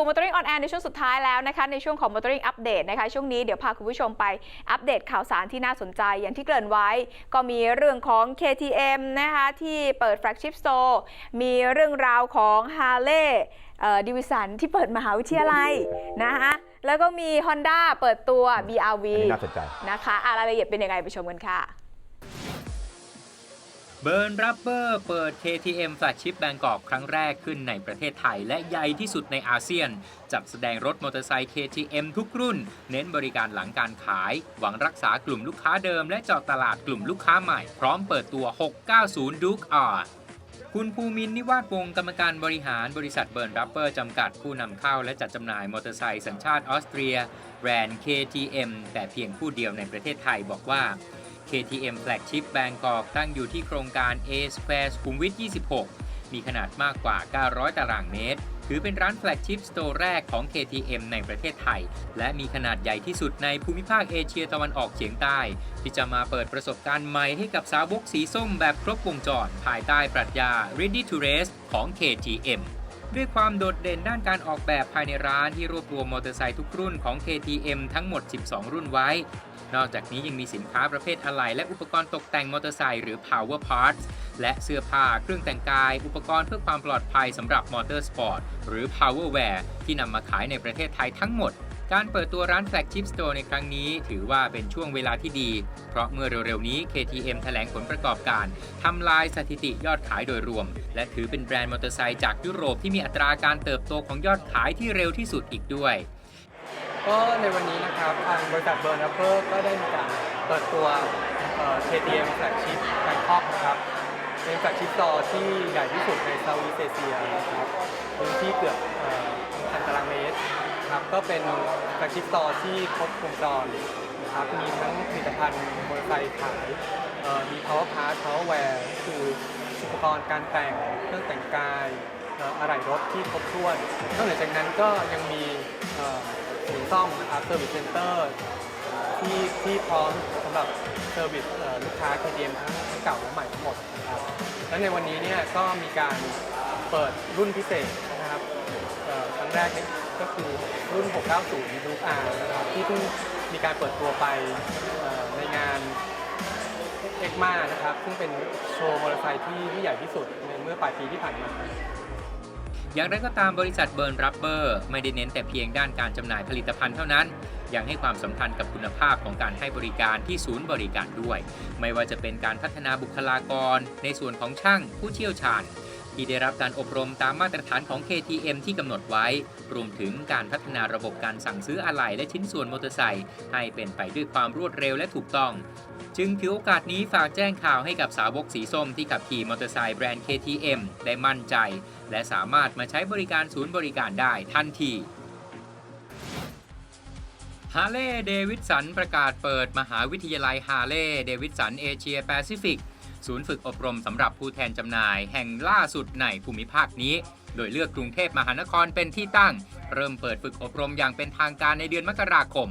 กลับเข้ามาสู่ Motoring on Air ในช่วงสุดท้ายแล้วนะคะในช่วงของ Motoring Update นะคะช่วงนี้เดี๋ยวพาคุณผู้ชมไปอัปเดตข่าวสารที่น่าสนใจอย่างที่เกริ่นไว้ ก็มีเรื่องของ KTM นะคะที่เปิด flagship store มีเรื่องราวของ Harley ดิวิสันที่เปิดมหาวิทยาลัยนะคะแล้วก็มี Honda เปิดตัว BRV อันนี้น่าสนใจนะคะอะรายละเอียดเป็นยังไงไปชมกันค่ะ เบิร์นรับเบอร์เปิด KTM Flagship Bangkok ครั้งแรกขึ้นในประเทศไทย และใหญ่ที่สุดในอาเซียน จัดแสดงรถมอเตอร์ไซค์ KTM ทุกรุ่น เน้นบริการหลังการขาย หวังรักษากลุ่มลูกค้าเดิมและเจาะตลาดกลุ่มลูกค้าใหม่ พร้อมเปิดตัว 690 Duke R คุณภูมินนิวาสวงกรรมการบริหารบริษัทเบิร์นรับเบอร์จำกัดผู้นำเข้าและจัดจำหน่ายมอเตอร์ไซค์สัญชาติออสเตรีย แบรนด์ KTM แต่เพียงผู้เดียวในประเทศไทยบอกว่า KTM Flagship Bangkok ตั้งอยู่ที่โครงการ A Square สุขุมวิท 26 มีขนาดมากกว่า 900 ตารางเมตร ถือเป็นร้าน Flagship Store แรกของ KTM ในประเทศไทย และมีขนาดใหญ่ที่สุดในภูมิภาคเอเชียตะวันออกเฉียงใต้ ที่จะมาเปิดประสบการณ์ใหม่ให้กับสาวกสีส้มแบบครบวงจร ภายใต้ปรัชญา Ready to Race ของ KTM ด้วยความโดดเด่นด้านการออกแบบภายในร้านที่รวบรวมมอเตอร์ไซค์ทุกรุ่นของ KTM ทั้งหมด 12 รุ่นไว้ นอกจากนี้ยังมีสินค้าประเภทอะไหล่และอุปกรณ์ตกแต่งมอเตอร์ไซค์หรือ power parts และเสื้อผ้าเครื่องแต่งกาย อุปกรณ์เพื่อความปลอดภัยสำหรับมอเตอร์สปอร์ตหรือ power wear ที่นำมาขายในประเทศไทยทั้งหมด การเปิดตัวร้าน flagship store ในครั้งนี้ถือว่าเป็นช่วงเวลาที่ดี เพราะเมื่อเร็วๆนี้ KTM แถลงผลประกอบการ ทำลายสถิติยอดขายโดยรวม และถือเป็นแบรนด์มอเตอร์ไซค์จากยุโรปที่มีอัตราการเติบโตของยอดขายที่เร็วที่สุดอีกด้วย ก็ในวันนี้นะครับทางบริษัทเบิร์น p ั e r ก็ได้มีการเปิดตัวเอ่อ KTM Flagship Bangkok นะครับเป็น Flagship Store ที่ใหญ่ที่สุดในเซาท์อีสเอเชียนะครับพื้นที่เกือบเอ่อพันตารางเมตร นะครับก็เป็น Flagship Store ที่ครบวงจรนะครับมีทั้งผลิตภัณฑ์มอเตอร์ไซค์ขายเอ่อมี power part power wear คืออุปกรณ์การแต่งเครื่องแต่งกายอะไหล่รถที่ครบถ้วนนอกจากนั้นก็ยังมีศูนย์ซ่อมนะครับเซอร์วิสเซ็นเตอร์ที่ที่พร้อมสำหรับเซอร์วิสลูกค้า KTM ทั้งทั้งเก่าและใหม่ทั้งหมดนะครับและในวันนี้เนี่ยก็มีการเปิดรุ่นพิเศษนะครับครั้งแรกใน ก็คือรุ่น 690 Duke R นะครับที่เพิ่งมีการเปิดตัวไปในงานเอ็กมานะครับ ซึ่งเป็นโชว์มอเตอร์ไซค์ที่ที่ใหญ่ที่สุดในเมื่อปลายปีที่ผ่านมาอย่างไรก็ตามบริษัทเบิร์นรับเบอร์ไม่ได้เน้นแต่เพียงด้านการจำหน่ายผลิตภัณฑ์เท่านั้น ยังให้ความสำคัญกับคุณภาพของการให้บริการที่ศูนย์บริการด้วย ไม่ว่าจะเป็นการพัฒนาบุคลากร ในส่วนของช่างผู้เชี่ยวชาญ ที่ได้รับการอบรมตามมาตรฐานของ KTM ที่กำหนดไว้ รวมถึงการพัฒนาระบบการสั่งซื้ออะไหล่และชิ้นส่วนมอเตอร์ไซค์ให้เป็นไปด้วยความรวดเร็วและถูกต้อง จึงถือโอกาสนี้ฝากแจ้งข่าวให้กับสาวกสีส้มที่ขับขี่มอเตอร์ไซค์แบรนด์ KTM ได้มั่นใจ และสามารถมาใช้บริการศูนย์บริการได้ทันทีฮาร์เลย์เดวิดสันประกาศเปิดมหาวิทยาลัยฮาร์เลย์เดวิดสันเอเชียแปซิฟิก ศูนย์ฝึกอบรมสำหรับผู้แทนจำหน่ายแห่งล่าสุดในภูมิภาคนี้ โดยเลือกกรุงเทพมหานครเป็นที่ตั้ง เริ่มเปิดฝึกอบรมอย่างเป็นทางการในเดือนมกราคม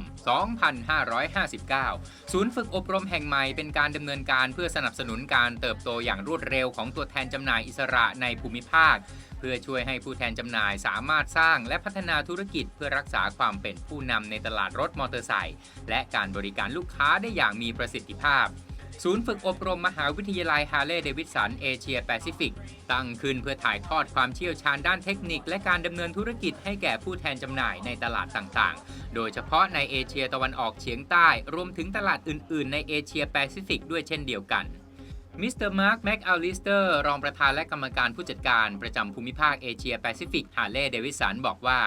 2559 ศูนย์ฝึกอบรมแห่งใหม่เป็นการดำเนินการเพื่อสนับสนุนการเติบโตอย่างรวดเร็วของตัวแทนจำหน่ายอิสระในภูมิภาค เพื่อช่วยให้ผู้แทนจำหน่ายสามารถสร้างและพัฒนาธุรกิจ เพื่อรักษาความเป็นผู้นำในตลาดรถมอเตอร์ไซค์และการบริการลูกค้าได้อย่างมีประสิทธิภาพ ศูนย์ฝึกอบรมมหาวิทยาลัยฮาร์เลย์เดวิดสันเอเชียแปซิฟิก ตั้งขึ้นเพื่อถ่ายทอดความเชี่ยวชาญด้านเทคนิค และการดำเนินธุรกิจให้แก่ผู้แทนจำหน่ายในตลาดต่างๆ โดยเฉพาะในเอเชียตะวันออกเฉียงใต้ รวมถึงตลาดอื่น ๆ ในเอเชียแปซิฟิกด้วยเช่นเดียวกัน มิสเตอร์มาร์คแม็กอัลลิสเตอร์รองประธานและกรรมการผู้จัดการประจำภูมิภาคเอเชียแปซิฟิกฮาเลย์เดวิสันบอกว่า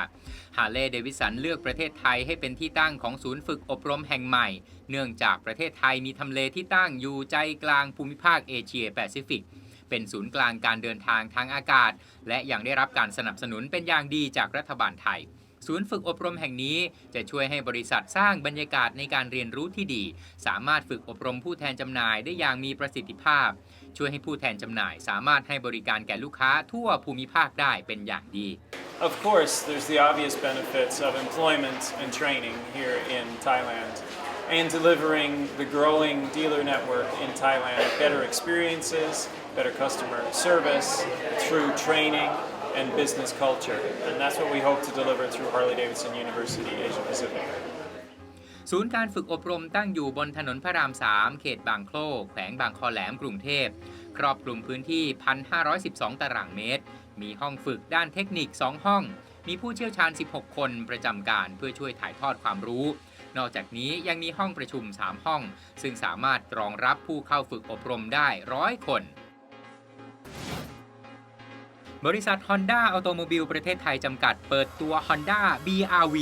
ฮาเลย์เดวิสันเลือกประเทศไทยให้เป็นที่ตั้งของศูนย์ฝึกอบรมแห่งใหม่ เนื่องจากประเทศไทยมีทำเลที่ตั้งอยู่ใจกลางภูมิภาคเอเชียแปซิฟิกเป็นศูนย์กลางการเดินทางทางอากาศ และยังได้รับการสนับสนุนเป็นอย่างดีจากรัฐบาลไทย ศูนย์ฝึกอบรมแห่งนี้จะช่วยให้บริษัทสร้างบรรยากาศในการเรียนรู้ที่ดี สามารถฝึกอบรมผู้แทนจำหน่ายได้อย่างมีประสิทธิภาพ ช่วยให้ผู้แทนจำหน่าย สามารถให้บริการแก่ลูกค้าทั่วภูมิภาคได้เป็นอย่างดี Of course, there's the obvious benefits of employment and training here in Thailand and delivering the growing dealer network in Thailand better experiences, better customer service through training and business culture. And that's what we hope to deliver through Harley Davidson University Asia Pacific. ศูนย์การฝึกอบรมตั้งอยู่บนถนนพระราม 3 เขตบางโคลแขวงบางคอแหลมกรุงเทพ ครอบคลุมพื้นที่ 1,512 ตารางเมตร มีห้องฝึกด้านเทคนิค 2 ห้อง มีผู้เชี่ยวชาญ 16 คนประจำการเพื่อช่วยถ่ายทอดความรู้ นอกจากนี้ยังมีห้องประชุม 3 ห้อง ซึ่งสามารถรองรับผู้เข้าฝึกอบรมได้ร้อยคน บริษัท Honda Automobile ประเทศไทยจำกัดเปิดตัว Honda BRV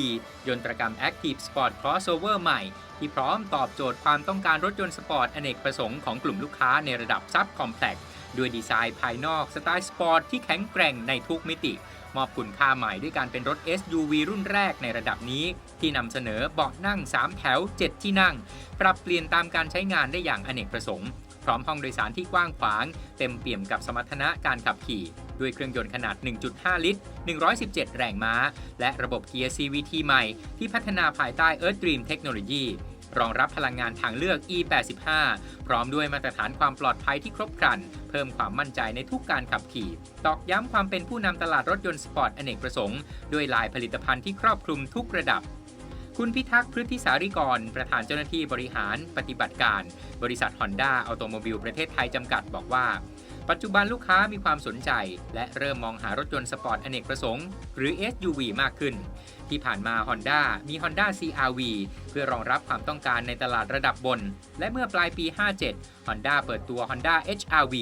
ยนตรกรรม Active Sport Crossover ใหม่ ที่พร้อมตอบโจทย์ความต้องการรถยนต์สปอร์ตอเนกประสงค์ของกลุ่มลูกค้าในระดับซับคอมเพล็กซ์ด้วยดีไซน์ภายนอกสไตล์สปอร์ตที่แข็งแกร่งในทุกมิติ มอบคุณค่าใหม่ด้วยการเป็นรถ SUV รุ่นแรกในระดับนี้ ที่นำเสนอเบาะนั่ง 3 แถว 7 ที่นั่ง ปรับเปลี่ยนตามการใช้งานได้อย่างอเนกประสงค์พร้อมห้องโดยสารที่กว้างขวาง เต็มเปี่ยมกับสมรรถนะการขับขี่ ด้วยเครื่องยนต์ขนาด 1.5 ลิตร 117 แรงม้า และระบบเกียร์ CVT ใหม่ ที่พัฒนาภายใต้ Earth Dream Technology รองรับพลังงานทางเลือก E85 พร้อมด้วยมาตรฐานความปลอดภัยที่ครบครัน เพิ่มความมั่นใจในทุกการขับขี่ ตอกย้ำความเป็นผู้นำตลาดรถยนต์สปอร์ตอเนกประสงค์ ด้วยลายผลิตภัณฑ์ที่ครอบคลุมทุกระดับ คุณพิทักษ์พฤติสาริกร ประธานเจ้าหน้าที่บริหารปฏิบัติการ บริษัท Honda อ u t o m o b i l e ประเทศไทยจำกัดบอกว่า ปัจจุบันลูกค้ามีความสนใจ และเริ่มมองหารถยนต์สปอร์ตอเนกประสงค์ หรือ SUV มากขึ้น ที่ผ่านมา Honda มี Honda CRV เพื่อรองรับความต้องการในตลาดระดับบน และเมื่อปลายปี 57 Honda เปิดตัว Honda HRV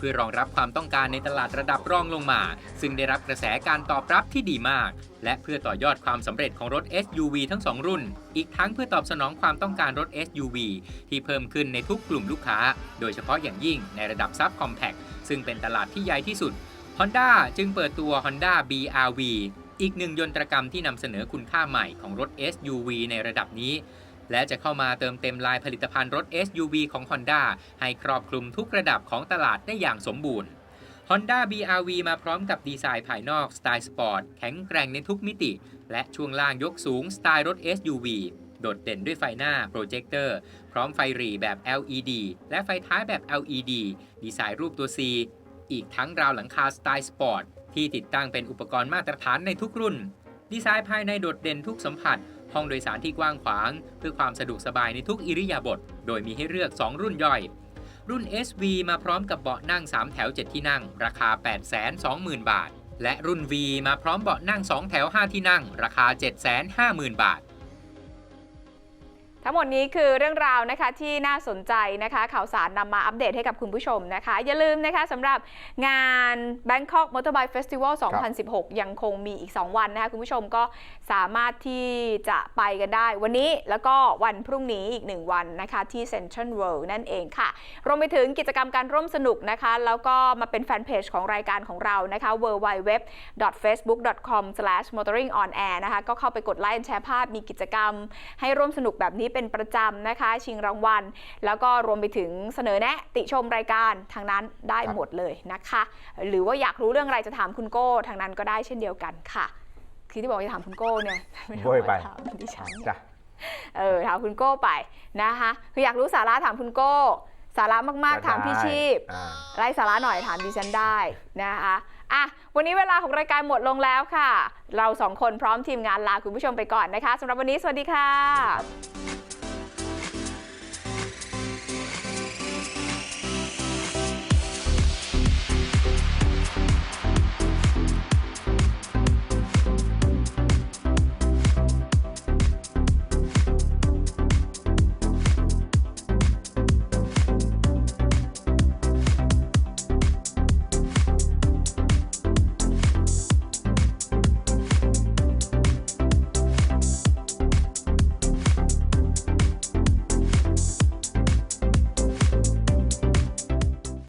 พื่อรองรับความต้องการในตลาดระดับรองลงมา ซึ่งได้รับกระแสการตอบรับที่ดีมาก และเพื่อต่อยอดความสำเร็จของรถ SUV ทั้ง 2 รุ่น อีกทั้งเพื่อตอบสนองความต้องการรถ SUV ที่เพิ่มขึ้นในทุกกลุ่มลูกค้า โดยเฉพาะอย่างยิ่งในระดับซับคอมแพคซึ่งเป็นตลาดที่ใหญ่ที่สุด Honda จึงเปิดตัว Honda BRV อีกหนึ่งยนตรกรรมที่นำเสนอคุณค่าใหม่ของรถ SUV ในระดับนี้ และจะเข้ามาเติมเต็มลายผลิตภัณฑ์รถ SUV ของ Honda ให้ครอบคลุมทุกระดับของตลาดได้อย่างสมบูรณ์ Honda BRV มาพร้อมกับดีไซน์ภายนอกสไตล์สปอร์ตแข็งแกร่งในทุกมิติ และช่วงล่างยกสูงสไตล์รถ SUV โดดเด่นด้วยไฟหน้าโปรเจคเตอร์พร้อมไฟหรี่แบบ LED และไฟท้ายแบบ LED ดีไซน์รูปตัว C อีกทั้งราวหลังคาสไตล์สปอร์ตที่ติดตั้งเป็นอุปกรณ์มาตรฐานในทุกรุ่น ดีไซน์ภายในโดดเด่นทุกสัมผัส ห้องโดยสารที่กว้างขวาง เพื่อความสะดวกสบายในทุกอิริยาบถ โดยมีให้เลือก 2 รุ่นย่อย รุ่น SV มาพร้อมกับเบาะนั่ง 3 แถว 7 ที่นั่ง ราคา 820,000 บาท และรุ่น V มาพร้อมเบาะนั่ง 2 แถว 5 ที่นั่ง ราคา 750,000 บาท ทั้งหมดนี้คือเรื่องราวนะคะที่น่าสนใจนะคะข่าวสารนำมาอัปเดตให้กับคุณผู้ชมนะคะ อย่าลืมนะคะสำหรับงาน Bangkok Motorbike Festival 2016 ยังคงมีอีก 2 วันนะคะคุณผู้ชมก็สามารถที่จะไปกันได้ วันนี้แล้วก็วันพรุ่งนี้อีก 1 วันนะคะที่ Central World นั่นเองค่ะ รวมไปถึงกิจกรรมการร่วมสนุกนะคะ แล้วก็มาเป็นแฟนเพจของรายการของเรานะคะ www.facebook.com/motoringonair นะคะก็เข้าไปกดไลค์แชร์ภาพมีกิจกรรมให้ร่วมสนุกแบบนี้เป็นประจำนะคะ ชิงรางวัล แล้วก็รวมไปถึงเสนอแนะติชมรายการทางนั้นได้ครับหมดเลยนะคะ หรือว่าอยากรู้เรื่องอะไรจะถามคุณโก้ทางนั้นก็ได้เช่นเดียวกันค่ะคือที่บอกจะถามคุณโก้เนี่ยไม่ได้โว้ยไปถามดิฉันจ้ะเออถามคุณโก้ไปนะคะคืออยากรู้สาระถามคุณโก้สาระมาก ๆ ถามพี่ชีพอ่าไร้สาระหน่อยถามดิฉันได้นะคะอะวันนี้เวลาของรายการหมดลงแล้วค่ะ เราสองคนพร้อมทีมงานลาคุณผู้ชมไปก่อนนะคะสำหรับวันนี้สวัสดีค่ะ